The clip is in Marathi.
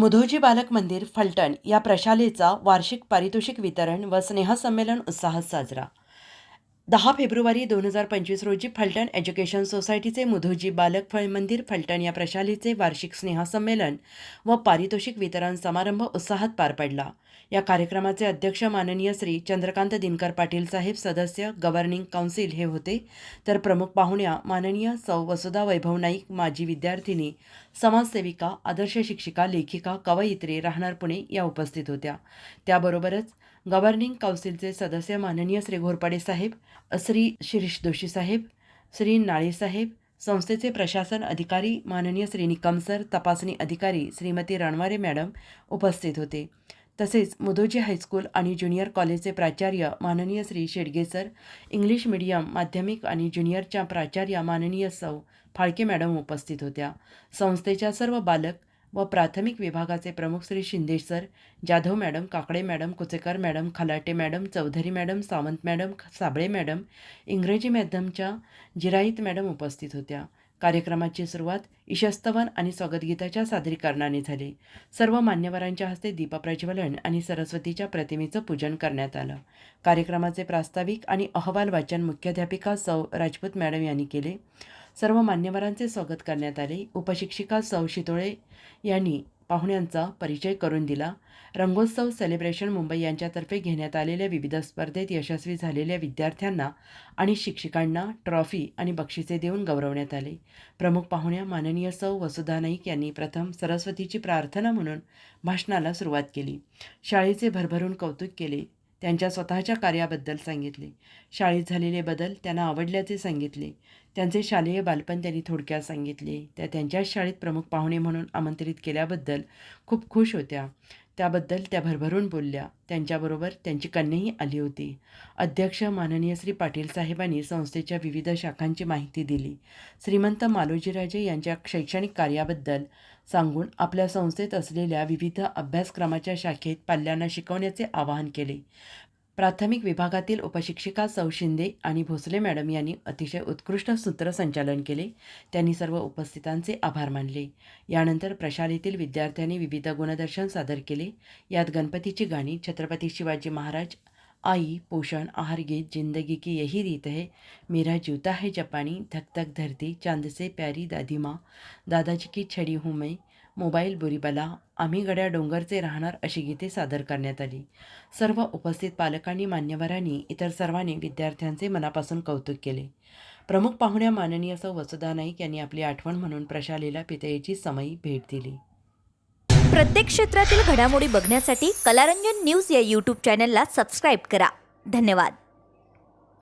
मुधोजी बालक मंदिर फलटण या प्रशालेचा वार्षिक पारितोषिक वितरण व स्नेहसंमेलन उत्साहात साजरा. दहा फेब्रुवारी दोन हजार पंचवीस रोजी फलटण एज्युकेशन सोसायटीचे मुधोजी बालक फळ मंदिर फलटण या प्रशालेचे वार्षिक स्नेहसंमेलन व पारितोषिक वितरण समारंभ उत्साहात पार पडला. या कार्यक्रमाचे अध्यक्ष माननीय श्री चंद्रकांत दिनकर पाटील साहेब सदस्य गव्हर्निंग काउन्सिल हे होते. तर प्रमुख पाहुण्या माननीय सौ वसुधा वैभव नाईक माजी विद्यार्थिनी समाजसेविका आदर्श शिक्षिका लेखिका कवयित्री राहणार पुणे या उपस्थित होत्या. त्याबरोबरच गव्हर्निंग काउन्सिलचे सदस्य माननीय श्री घोरपडे साहेब श्री शिरीष दोषी साहेब श्री नाळे साहेब संस्थेचे प्रशासन अधिकारी माननीय श्री निकम सर तपासणी अधिकारी श्रीमती रणवारे मॅडम उपस्थित होते. तसेच मुदोजी हायस्कूल आणि ज्युनियर कॉलेजचे प्राचार्य माननीय Shri Shedge sir English medium माध्यमिक आणि ज्युनियरच्या प्राचार्य माननीय सौ फाळके मॅडम उपस्थित होत्या. संस्थेच्या सर्व बालक व प्राथमिक विभागाचे प्रमुख Shri Shinde sir Jadhav madam Kakade madam Kuchekar madam Khalate madam Chaudhari madam Sawant madam Sable madam इंग्रजी माध्यमच्या जिराईत मॅडम उपस्थित होत्या. कार्यक्रमाची सुरुवात इशस्तवन आणि स्वागतगीताच्या सादरीकरणाने झाली. सर्व मान्यवरांच्या हस्ते दीपप्रज्वलन आणि सरस्वतीच्या प्रतिमेचं पूजन करण्यात आलं. कार्यक्रमाचे प्रास्ताविक आणि अहवाल वाचन मुख्याध्यापिका सौ राजपूत मॅडम यांनी केले. सर्व मान्यवरांचे स्वागत करण्यात आले. उपशिक्षिका सौ शितोळे यांनी पाहुण्यांचा परिचय करून दिला. रंगोत्सव सेलिब्रेशन मुंबई यांच्यातर्फे घेण्यात आलेल्या विविध स्पर्धेत यशस्वी झालेल्या विद्यार्थ्यांना आणि शिक्षिकांना ट्रॉफी आणि बक्षिसे देऊन गौरवण्यात आले. प्रमुख पाहुण्या माननीय सौ वसुधा नाईक यांनी प्रथम सरस्वतीची प्रार्थना म्हणून भाषणाला सुरुवात केली. शाळेचे भरभरून कौतुक केले. त्यांच्या स्वतःच्या कार्याबद्दल सांगितले. शाळेत झालेले बदल त्यांना आवडल्याचे सांगितले. त्यांचे शालेय बालपण त्यांनी थोडक्यात सांगितले. त्या त्यांच्याच शाळेत प्रमुख पाहुणे म्हणून आमंत्रित केल्याबद्दल खूप खुश होत्या. त्याबद्दल त्या भरभरून बोलल्या. त्यांच्याबरोबर त्यांची कन्याही आली होती. अध्यक्ष माननीय श्री पाटील साहेबांनी संस्थेच्या विविध शाखांची माहिती दिली. श्रीमंत मालोजीराजे यांच्या शैक्षणिक कार्याबद्दल सांगून आपल्या संस्थेत असलेल्या विविध अभ्यासक्रमाच्या शाखेत पाल्यांना शिकवण्याचे आवाहन केले. प्राथमिक विभागातील उपशिक्षिका सौ शिंदे आणि भोसले मॅडम यांनी अतिशय उत्कृष्ट सूत्रसंचालन केले. त्यांनी सर्व उपस्थितांचे आभार मानले. यानंतर प्रशालेतील विद्यार्थ्यांनी विविध गुणदर्शन सादर केले. यात गणपतीची गाणी छत्रपती शिवाजी महाराज आई पोषण आहार गीत जिंदगी की यही रीत है. मेरा जूता है जपानी धक धक धरती चांद से प्यारी दादी माँ दादाजी की छडी हूँ मैं मोबाईल बुरीबला आम्ही गड्या डोंगरचे राहणार अशी गीते सादर करण्यात आली. सर्व उपस्थित पालकांनी मान्यवरांनी इतर सर्वांनी विद्यार्थ्यांचे मनापासून कौतुक केले. प्रमुख पाहुण्या माननीय सौ वसुधा नाईक यांनी आपली आठवण म्हणून प्रशालेला पितळेची समयी भेट दिली. प्रत्येक क्षेत्रातील घडामोडी बघण्यासाठी कलारंजन न्यूज या यूट्यूब चॅनलला सबस्क्राईब करा. धन्यवाद.